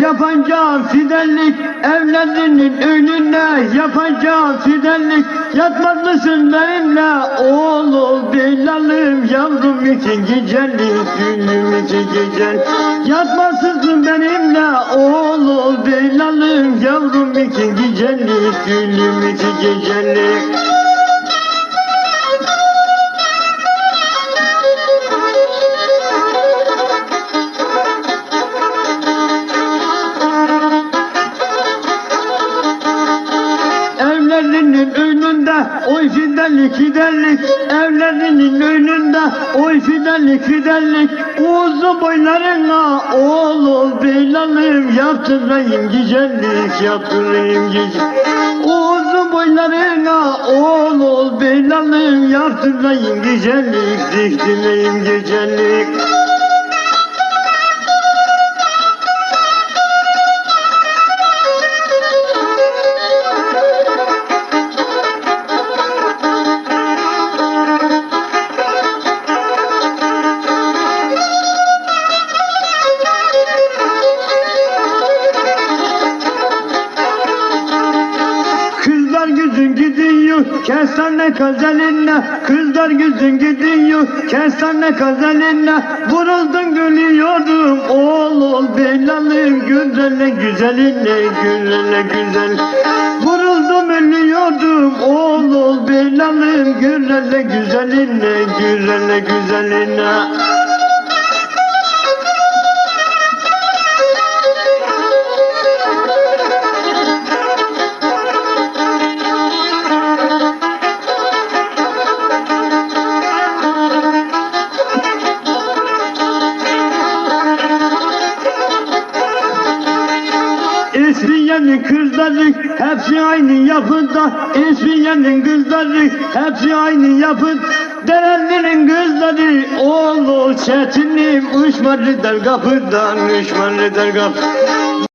yapacağım fidellik evlerinin önüne yapacağım fidellik yatmaz mısın benimle? Oğlum Bilal'ım yavrum için gecelik gülüm için gecel yatmazsın benimle? Oğlum Bilal'ım yavrum için gecelik gülüm için gecelik oy fidellik fidellik Evlerinin önünde oy fidellik fidellik Uzun boylarına oğlum Bilal'ım yaptırayım güzellik yaptırayım güzellik Uzun boylarına oğlum Bilal'ım yaptırayım güzellik diktireyim güzellik kestane kazalinle Kızlar güzün gidiyor. Kestane kazalinle Vuruldun gülüyordum oğlum Bilal'im güzelle güzelinle güzelle güzel. Vuruldum ölüyordum. Oğlum Bilal'im güzelle güzelinle güzelle güzelinle İsmiye'nin kızları hepsi aynı yapıda. İsmiye'nin kızları hepsi aynı yapıda. Derelinin kızları oğlu çetinim Uçmadı der kapıdan uçmadı der kapıdan